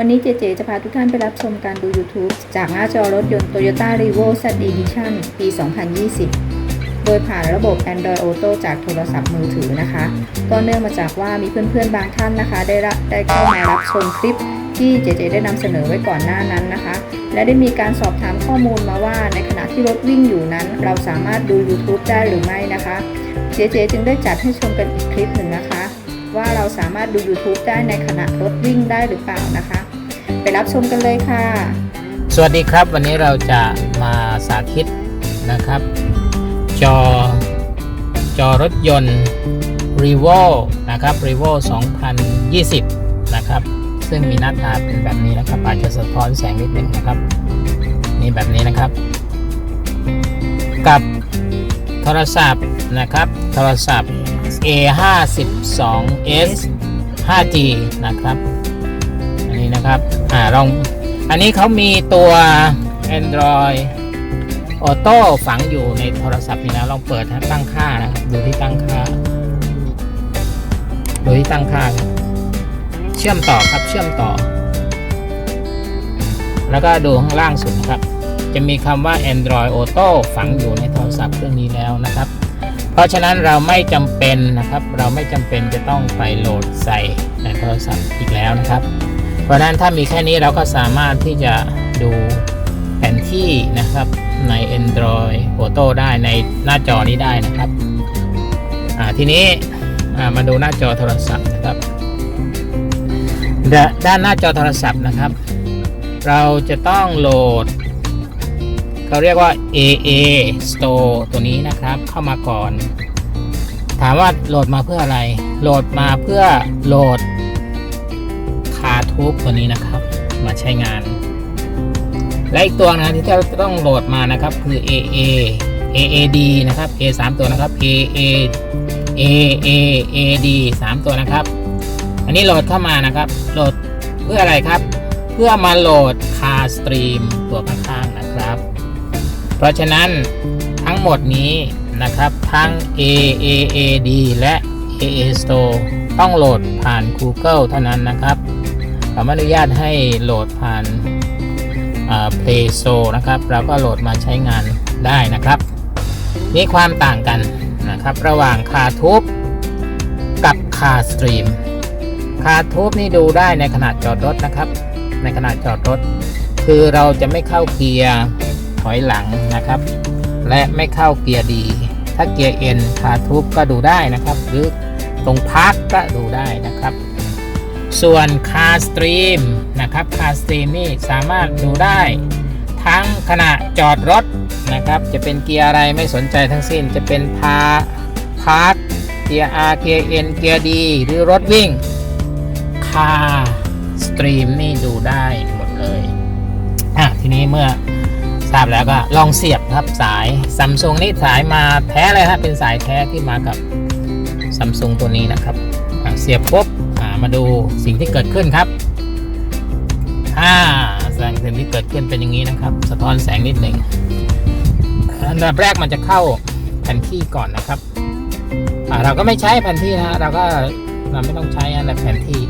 วันนี้เจเจจะพาทุกท่านไปรับชมการดู YouTube จากหน้าจอรถยนต์ Toyota r e v o Z Edition ปี 2020 โดยผ่านระบบ Android Auto จากโทรศัพท์มือถือนะคะ ก็เนื่องมาจากว่ามีเพื่อนๆ บางท่านนะคะ ได้รับได้เข้ามารับชมคลิปที่เจเจได้นำเสนอไว้ก่อนหน้านั้นนะคะ และได้มีการสอบถามข้อมูลมาว่าในขณะที่รถวิ่งอยู่นั้น เราสามารถดู YouTube ได้หรือไม่นะคะ เจเจจึงได้จัดให้ชมกันอีกคลิปหนึ่งนะคะ ว่าเราสามารถดู YouTube ได้ในขณะรถวิ่งได้หรือเปล่านะคะ ไปรับชมกันเลยค่ะ สวัสดีครับ วันนี้เราจะมาสาธิตนะครับ จอ จอรถยนต์ r e v o นะครับ r e v o 2020 นะครับ ซึ่งมีหน้าตาเป็นแบบนี้นะครับ อาจจะสะท้อนแสงนิดนึงนะครับ นี่แบบนี้นะครับ กับโทรศัพท์นะครับ โทรศัพท์ A52s 5G นะครับ อันนี้นะครับอ่าลองอันนี้เขามีตัว Android Auto ฝังอยู่ในโทรศัพท์นี่นะลองเปิดนะตั้งค่านะครับดูที่ตั้งค่าดูที่ตั้งค่าครับเชื่อมต่อครับเชื่อมต่อ แล้วก็ดูข้างล่างสุดนะครับ จะมีคำว่า Android Auto ฝังอยู่ในโทรศัพท์เครื่องนี้แล้วนะครับ ราะฉะนั้นเราไม่จำเป็นนะครับ เราไม่จำเป็นจะต้องไปโหลดใส่ในโทรศัพท์อีกแล้วนะครับ เพราะฉะนั้นถ้ามีแค่นี้เราก็สามารถที่จะดูแผนที่นะครับใน Android Auto ได้ในหน้าจอนี้ได้นะครับทีนี้มาดูหน้าจอโทรศัพท์นะครับดด้านหน้าจอโทรศัพท์นะครับ เราจะต้องโหลด เขาเรียกว่า AA Store ตัวนี้นะครับเข้ามาก่อน ถามว่าโหลดมาเพื่ออะไร โหลดมาเพื่อโหลดคาทูบตัวนี้นะครับ มาใช้งาน และอีกตัวนะที่เราต้องโหลดมานะครับคือ AA AAD นะครับ A 3ตัวนะครับ AA AAAD 3ตัวนะครับ อันนี้โหลดเข้ามานะครับโหลดเพื่ออะไรครับ เพื่อมาโหลดคาสตรีมตัวข้างๆนะครับ เพราะฉะนั้นทั้งหมดนี้นะครับทั้ง AAAD และ AA Store ต้องโหลดผ่าน Google เท่านั้นนะครับเขาไม่อนุญาตให้โหลดผ่านอ่า Play Store นะครับเราก็โหลดมาใช้งานได้นะครับนี่ความต่างกันนะครับ ระหว่างคาทูบกับคาสตรีมคาทูบนี่ดูได้ในขณะจอดรถนะครับ ในขณะจอดรถ คือเราจะไม่เข้าเกียร์ อยหลังนะครับ และไม่เข้าเกียร์ดี ถ้าเกียร์เอ็นคาทูบก็ดูได้นะครับ หรือตรงพักก็ดูได้นะครับ ส่วนคาสตรีมนะครับคาสตรีมนี่สามารถดูได้ ทั้งขณะจอดรถนะครับ จะเป็นเกียร์อะไรไม่สนใจทั้งสิ้นจะเป็นพาพาร์เกียร์ R เกียร์ N เกียร์ D หรือรถวิ่งคาสตรีมนี่ดูได้หมดเลยอะทีนี้เมื่อ ทราบแล้วก็ลองเสียบครับสายซัมซุงนี่สายมาแท้เลยครับเป็นสายแท้ที่มากับซัมซุงตัวนี้นะครับเสียบปุ๊บมาดูสิ่งที่เกิดขึ้นครับอ่าแสงสิ่งที่เกิดขึ้นเป็นอย่างนี้นะครับ สะท้อนแสงนิดหนึ่งอันดับแรกมันจะเข้าแผนที่ก่อนนะครับเราก็ไม่ใช้แผนที่นะเราก็เราไม่ต้องใช้อันดับแผนที่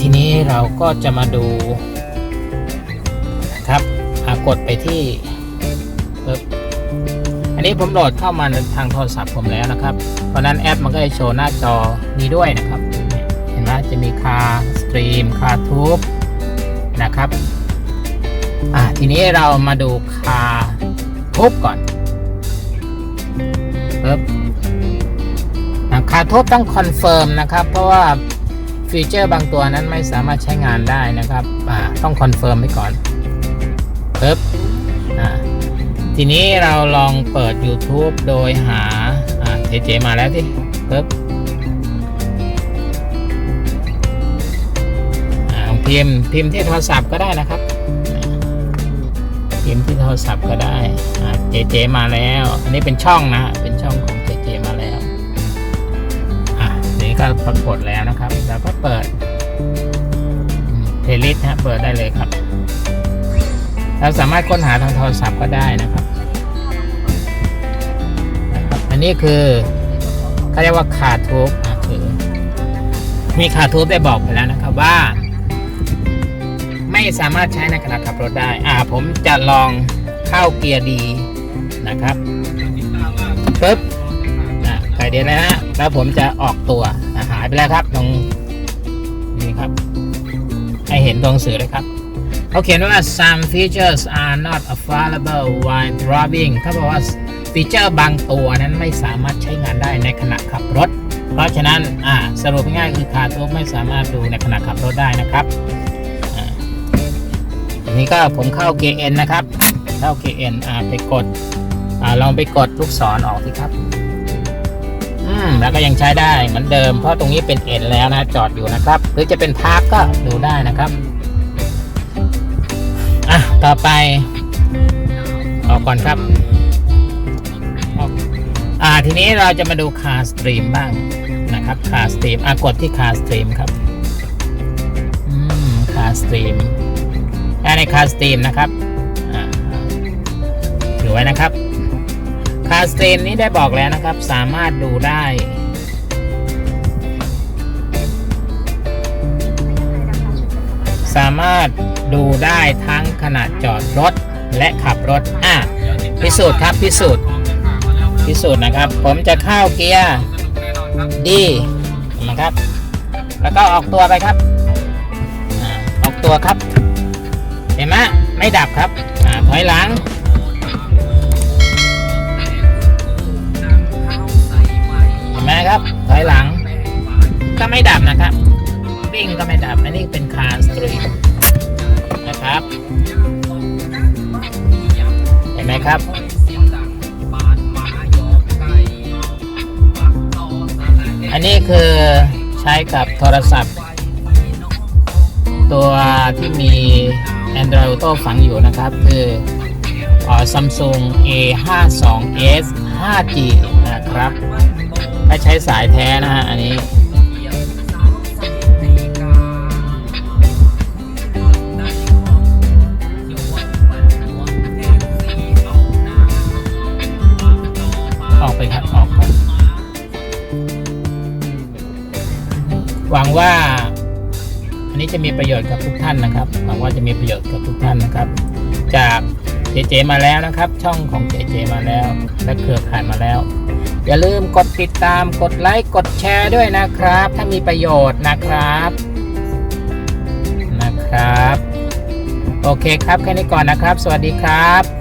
ทีนี้เราก็จะมาดูนะครับ กดไปที่ปึ๊บอันนี้ผมโหลดเข้ามาทางโทรศัพท์ผมแล้วนะครับ เพราะนั้นแอปมันก็จะโชว์หน้าจอนี้ด้วยนะครับ เห็นไหมจะมีคาสตรีมคาทูบนะครับอ่าทีนี้เรามาดูคาทูบก่อนปึ๊บคาทูบต้องคอนเฟิร์มนะครับ เพราะว่าฟีเจอร์บางตัวนั้นไม่สามารถใช้งานได้นะครับอ่าต้องคอนเฟิร์มไว้ก่อน ปึ๊บอ่าทีนี้เราลองเปิด YouTube โดยหาอ่าเจเจมาแล้วที่ปึ๊บพิมพ์พิมพ์ที่โทรศัพท์ก็ได้นะครับ พิมพ์ที่โทรศัพท์ก็ได้เจเจมาแล้ว อันนี้เป็นช่องนะเป็นช่องของเจเจมาแล้วอะนี่ก็ปรากฏแล้วนะครับ แล้วก็เปิดเพลย์ลิสต์ฮะเปิดได้เลยครับ เราสามารถค้นหาทางโทรศัพท์ก็ได้นะครับนะครับอันนี้คือเขาเรียกว่าคาทูบอะคือมีคาทูบได้บอกไปแล้วนะครับว่า ไม่สามารถใช้ในขณะขับรถได้ อ่า ผมจะลองเข้าเกียร์ดีนะครับปึ๊บอะไปเดี๋ยวนะฮะแล้วผมจะออกตัวหายไปแล้วครับตรงนี่ครับ ให้เห็นตรงสื่อเลยครับ เขาเขียนว่า some features are not available while driving เขาบอกว่าฟีเจอร์บางตัวนั้นไม่สามารถใช้งานได้ในขณะขับรถ เพราะฉะนั้นสรุปง่ายคือคาร์ทูไม่สามารถดูในขณะขับรถได้นะครับอันนี้ก็ผมเข้า KN นะครับ เข้า KN อ่าไปกดอลองไปกดลูกศรออกสิครับ อืม แล้วก็ยังใช้ได้เหมือนเดิม เพราะตรงนี้เป็น N แล้วนะ จอดอยู่นะครับ หรือจะเป็นพาร์กก็ดูได้นะครับ อะ ต่อไป ออกก่อนครับออกอ่า ทีนี้เราจะมาดูคาสตรีมบ้างนะครับคาสตรีมอะกดที่คาสตรีมครับ อืมคาสตรีมในคาสตรีมนะครับถือไว้นะครับคาสตรีมนี้ได้บอกแล้วนะครับ สามารถดูได้สามารถ ดูได้ทั้งขณะจอดรถและขับรถอะพิสูจน์ครับพิสูจน์พิสูจน์นะครับ ผมจะเข้าเกียร์ดีนะครับ แล้วก็ออกตัวไปครับอ่าออกตัวครับ เห็นไหมไม่ดับครับอ่าถอยหลังเห็นไหมครับถอยหลังก็ไม่ดับนะครับวิ่งก็ไม่ดับอันนี้เป็นคาร์สตรีม ครับอันนี้คือใช้กับโทรศัพท์ ตัวที่มี Android Auto ฝังอยู่นะครับ คือเอ่อ Samsung A52s 5G นะครับไม่ใช้สายแท้นะฮะอันนี้ ไปครับออกหวังว่า อันนี้จะมีประโยชน์กับทุกท่านนะครับหวังว่าจะมีประโยชน์กับทุกท่านนะครับ จากเจเจมาแล้วนะครับ ช่องของเจเจมาแล้ว และเครือข่ายมาแล้ว อย่าลืมกดติดตามกดไลค์กดแชร์ด้วยนะครับ ถ้ามีประโยชน์นะครับนะครับ โอเคครับแค่นี้ก่อนนะครับ สวัสดีครับ